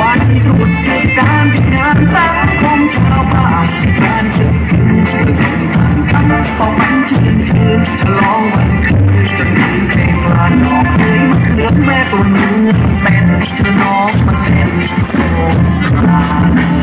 วันหยุดเหตุการณ์ที่งานสังคมชาวบ้านการเกิดขึ้นเพื่อเป็นการคำต้องมันชื่นชื่นฉลองวันคืนจนมีเพลงลานดอกมะเขือแม่ตันเป็นน้องเล่นสงกรา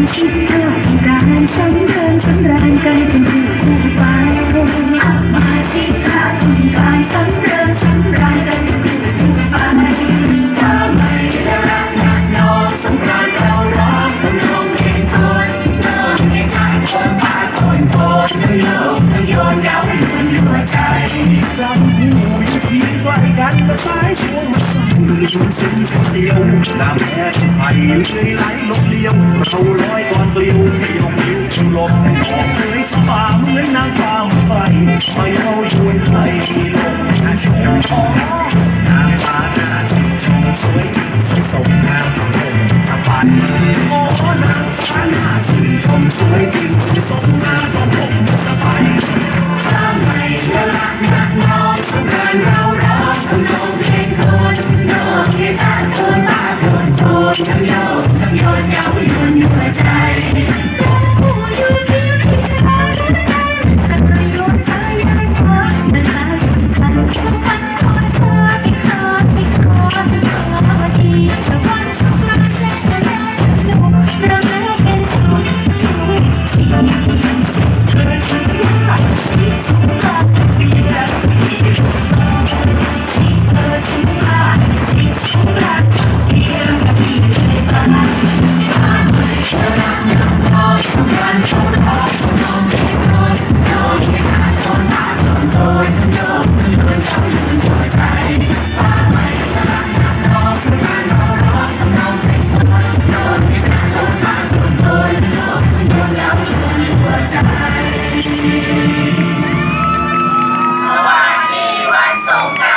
สำเริญสำราญกันเป็นคู่คู่ไปอามาที่ข้าทุ่การสำเริญสำราญกันเป็นคู่คู่ไปถ้าไม่ได้รักนักน้องสงกรานต์เราร้องทำนองเพลงโทนโทนให้ชายโทนป่าโทนโทนทั้งโยกทั้งโยนเย้าอยู่บนหัวใจจำหูอยู่ที่ใกล้กันแต่สายชวนมาสั่งมือชว นซึ้งคนเดียวน้ำแม่ไผ่เลยไหลลบเลี้ยว เราลอยก่อนเกลียวไม่ยอมยิ้วลมหนองเลยสบาเหมือนนางฟ้าไฟไม่เอาชวนใครมีลมน่าชมพอนางฟ้าหน้าชมชมสวยจริงสวยสมงามของผมสบาย